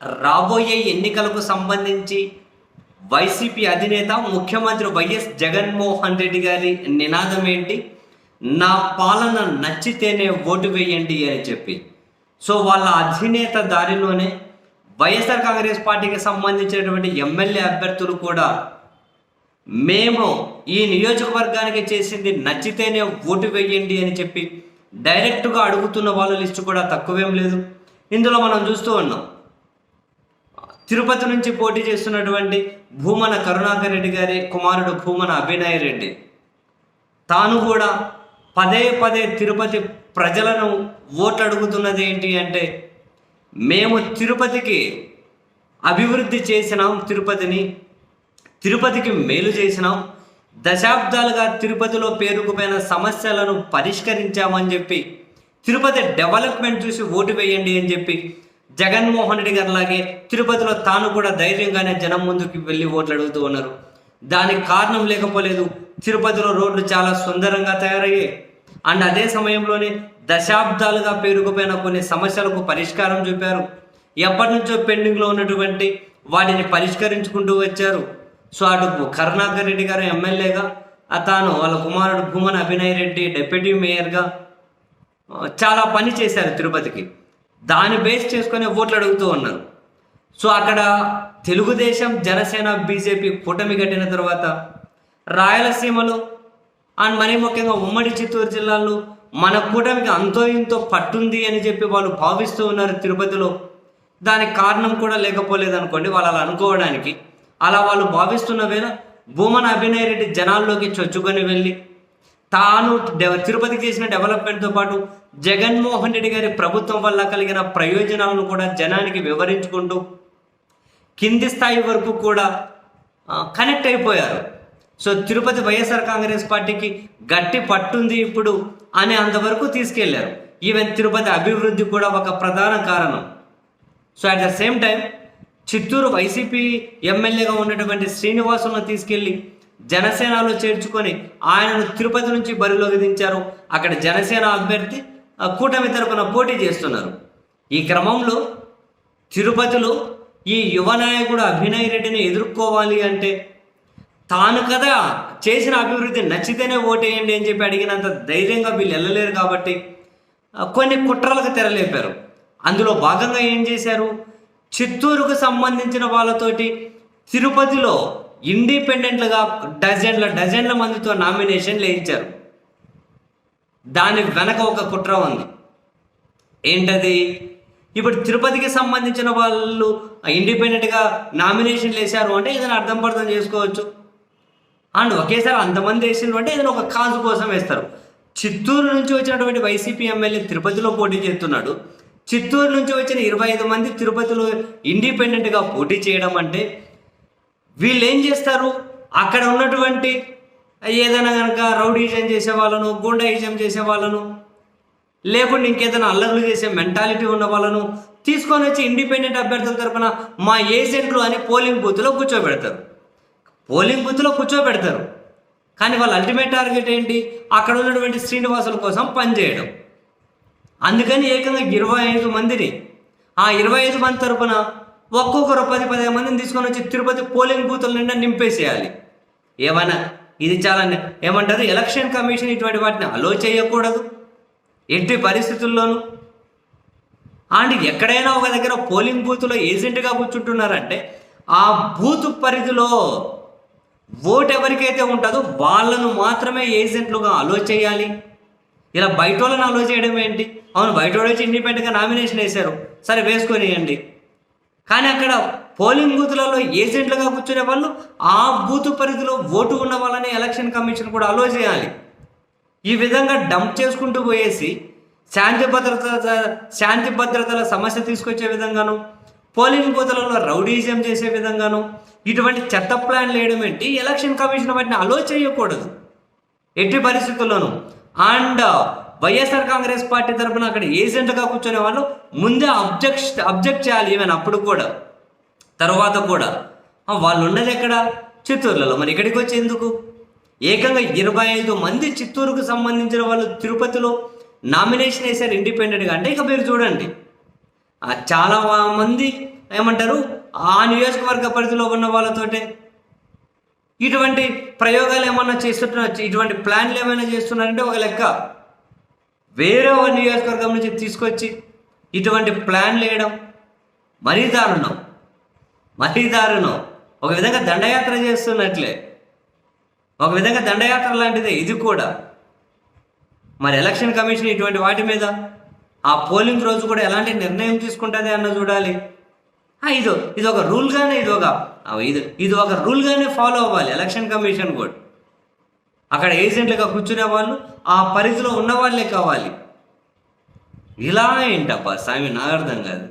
రాబోయే ఎన్నికలకు సంబంధించి వైసీపీ అధినేత ముఖ్యమంత్రి వైఎస్ జగన్మోహన్ రెడ్డి గారి నినాదం ఏంటి? నా పాలన నచ్చితేనే ఓటు వేయండి అని చెప్పి. సో వాళ్ళ అధినేత దారిలోనే వైఎస్ఆర్ కాంగ్రెస్ పార్టీకి సంబంధించినటువంటి ఎమ్మెల్యే అభ్యర్థులు కూడా మేము ఈ నియోజకవర్గానికి చేసింది నచ్చితేనే ఓటు వేయండి అని చెప్పి డైరెక్ట్గా అడుగుతున్న వాళ్ళ లిస్టు కూడా తక్కువేం లేదు. ఇందులో మనం చూస్తూ ఉన్నాం. తిరుపతి నుంచి పోటీ చేస్తున్నటువంటి భూమన కరుణాకర్ రెడ్డి గారి కుమారుడు భూమన అభినయ్ రెడ్డి. తాను కూడా పదే పదే తిరుపతి ప్రజలను ఓట్లు అడుగుతున్నది ఏంటి అంటే మేము తిరుపతికి అభివృద్ధి చేసినాం తిరుపతిని తిరుపతికి మేలు చేసినాం దశాబ్దాలుగా తిరుపతిలో పేరుకుపోయిన సమస్యలను పరిష్కరించామని చెప్పి తిరుపతి డెవలప్మెంట్ చూసి ఓటు వేయండి అని చెప్పి జగన్మోహన్ రెడ్డి గారు లాగే తిరుపతిలో తాను కూడా ధైర్యంగానే జనం ముందుకు వెళ్ళి ఓట్లు అడుగుతూ ఉన్నారు. దానికి కారణం లేకపోలేదు. తిరుపతిలో రోడ్లు చాలా సుందరంగా తయారయ్యాయి. అండ్ అదే సమయంలోనే దశాబ్దాలుగా పేరుకుపోయిన కొన్ని సమస్యలకు పరిష్కారం చూపారు. ఎప్పటి నుంచో పెండింగ్లో ఉన్నటువంటి వాటిని పరిష్కరించుకుంటూ వచ్చారు. సో అటు కరుణాకర్ రెడ్డి గారు ఎమ్మెల్యేగా తాను వాళ్ళ కుమారుడు భూమన అభినయ్ రెడ్డి డిప్యూటీ మేయర్గా చాలా పని చేశారు తిరుపతికి. దాన్ని బేస్ చేసుకొని ఓట్లు అడుగుతూ ఉన్నారు. సో అక్కడ తెలుగుదేశం జనసేన బీజేపీ కూటమి కట్టిన తర్వాత రాయలసీమలో అండ్ మరీ ముఖ్యంగా ఉమ్మడి చిత్తూరు జిల్లాలో మన కూటమికి అంతో ఇంతో పట్టుంది అని చెప్పి వాళ్ళు భావిస్తూ ఉన్నారు తిరుపతిలో. దానికి కారణం కూడా లేకపోలేదు అనుకోండి వాళ్ళు అలా అనుకోవడానికి. అలా వాళ్ళు భావిస్తున్న వేళ భూమన అభినయ్ రెడ్డి జనాల్లోకి చొచ్చుకొని వెళ్ళి తాను తిరుపతికి చేసిన డెవలప్మెంట్తో పాటు జగన్మోహన్ రెడ్డి గారి ప్రభుత్వం వల్ల కలిగిన ప్రయోజనాలను కూడా జనానికి వివరించుకుంటూ కింది స్థాయి వరకు కూడా కనెక్ట్ అయిపోయారు. సో తిరుపతి వైఎస్ఆర్ కాంగ్రెస్ పార్టీకి గట్టి పట్టుంది ఇప్పుడు అని అంతవరకు తీసుకెళ్ళారు. ఈవెన్ తిరుపతి అభివృద్ధి కూడా ఒక ప్రధాన కారణం. So at the same time Chittoor YCP ఎమ్మెల్యేగా ఉన్నటువంటి శ్రీనివాసులను తీసుకెళ్ళి జనసేనలో చేర్చుకొని ఆయనను తిరుపతి నుంచి బరిలోకి దించారు అక్కడ జనసేన అభ్యర్థి కూటమి తరపున పోటీ చేస్తున్నారు. ఈ క్రమంలో తిరుపతిలో ఈ యువ నాయకుడు అభినయ్ రెడ్డిని ఎదుర్కోవాలి అంటే తాను కదా చేసిన అభివృద్ధి నచ్చితేనే ఓటేయండి అని చెప్పి అడిగినంత ధైర్యంగా వీళ్ళు వెళ్ళలేరు కాబట్టి కొన్ని కుట్రలకు తెరలేపారు. అందులో భాగంగా ఏం చేశారు? చిత్తూరుకు సంబంధించిన వాళ్ళతోటి తిరుపతిలో ఇండిపెండెంట్లుగా డజన్ల డజన్ల మందితో నామినేషన్ వేయించారు దాని వెనక ఒక కుట్ర ఉంది. ఏంటది? ఇప్పుడు తిరుపతికి సంబంధించిన వాళ్ళు ఇండిపెండెంట్గా నామినేషన్లు వేశారు అంటే ఏదైనా అర్థం పర్థం చేసుకోవచ్చు. అండ్ ఒకేసారి అంతమంది వేసిండ్రు అంటే ఏదైనా ఒక కాజు కోసం వేస్తారు. చిత్తూరు నుంచి వచ్చినటువంటి వైసీపీ ఎమ్మెల్యే తిరుపతిలో పోటీ చేస్తున్నాడు. చిత్తూరు నుంచి వచ్చిన ఇరవై ఐదు మంది తిరుపతిలో ఇండిపెండెంట్గా పోటీ చేయడం అంటే వీళ్ళు ఏం చేస్తారు? అక్కడ ఉన్నటువంటి ఏదైనా కనుక రౌడీజం చేసే వాళ్ళను గూండాయిజం చేసే వాళ్ళను లేకుండా ఇంకేదైనా అల్లర్లు చేసే మెంటాలిటీ ఉన్న వాళ్ళను తీసుకొని వచ్చి ఇండిపెండెంట్ అభ్యర్థుల తరపున మా ఏజెంట్లు అని పోలింగ్ బూత్లో కూర్చోబెడతారు. పోలింగ్ బూత్లో కూర్చోబెడతారు. కానీ వాళ్ళ అల్టిమేట్ టార్గెట్ ఏంటి? అక్కడ ఉన్నటువంటి శ్రీనివాసుల కోసం పనిచేయడం. అందుకని ఏకంగా ఇరవై ఐదు మందిని ఆ ఇరవై ఐదు మంది తరపున ఒక్కొక్కరు పది పదిహేను మందిని తీసుకొని వచ్చి తిరుపతి పోలింగ్ బూతుల నిండా నింపేసేయాలి. ఏమన్నా? ఇది చాలా ఏమంటారు? ఎలక్షన్ కమిషన్ ఇటువంటి వాటిని అలో చేయకూడదు. ఎట్టి పరిస్థితుల్లోనూ. అండ్ ఎక్కడైనా ఒక దగ్గర పోలింగ్ బూత్లో ఏజెంట్గా కూర్చుంటున్నారంటే ఆ బూత్ పరిధిలో ఓట్ ఎవరికైతే ఉంటుందో వాళ్ళను మాత్రమే ఏజెంట్లుగా అలో చేయాలి. ఇలా బయట వాళ్ళని అలో చేయడం ఏంటి? అవును బయట వాళ్ళు వచ్చి ఇండిపెండెంట్గా నామినేషన్ వేశారు. సరే వేసుకొనియండి. కానీ అక్కడ పోలింగ్ బూత్లలో ఏజెంట్లుగా కూర్చునే వాళ్ళు ఆ బూత్ పరిధిలో ఓటు ఉన్న వాళ్ళని ఎలక్షన్ కమిషన్ కూడా అలో చేయాలి. ఈ విధంగా డంప్ చేసుకుంటూ పోయేసి శాంతి భద్రత శాంతి భద్రతల సమస్య తీసుకొచ్చే విధంగాను పోలింగ్ బూతులలో రౌడీజం చేసే విధంగాను ఇటువంటి చెత్త ప్లాన్లు వేయడం ఏంటి? ఎలక్షన్ కమిషన్ వాటిని అలో చేయకూడదు. ఎట్టి పరిస్థితుల్లోనూ. అండ్ వైఎస్ఆర్ కాంగ్రెస్ పార్టీ తరఫున అక్కడ ఏజెంట్గా కూర్చునే వాళ్ళు ముందే అబ్జెక్ట్ అబ్జెక్ట్ చేయాలి ఈవెన్ అప్పుడు కూడా. తర్వాత కూడా. వాళ్ళు ఉన్నది ఎక్కడ? చిత్తూరులలో. మరి ఇక్కడికి వచ్చి ఎందుకు? ఏకంగా ఇరవై ఐదు మంది చిత్తూరుకు సంబంధించిన వాళ్ళు తిరుపతిలో నామినేషన్ వేశారు ఇండిపెండెంట్గా. అంటే ఇక మీరు చూడండి. చాలా మంది ఏమంటారు? ఆ నియోజకవర్గ పరిధిలో ఉన్న వాళ్ళతోటే. ఇటువంటి ప్రయోగాలు ఏమన్నా చేస్తున్నారు ఇటువంటి ప్లాన్లు ఏమైనా చేస్తున్నారంటే ఒక లెక్క. వేరే ఒక నియోజకవర్గం నుంచి తీసుకొచ్చి ఇటువంటి ప్లాన్లు వేయడం మరీ దారుణం. మరీ దారుణం. ఒక విధంగా దండయాత్ర చేస్తున్నట్లే. ఒక విధంగా దండయాత్ర లాంటిదే ఇది కూడా. మరి ఎలక్షన్ కమిషన్ ఇటువంటి వాటి మీద ఆ పోలింగ్ రోజు కూడా ఎలాంటి నిర్ణయం తీసుకుంటుంది అన్న చూడాలి. ఇది ఇది ఒక రూల్గానే ఇది ఒక ఇది ఇది ఒక రూల్గానే ఫాలో అవ్వాలి ఎలక్షన్ కమిషన్ కూడా. అక్కడ ఏజెంట్లుగా కూర్చునే వాళ్ళు ఆ పరిధిలో ఉన్న వాళ్ళే కావాలి. ఇలా ఏంటప్ప స్వామి నాకు అర్థం కాదు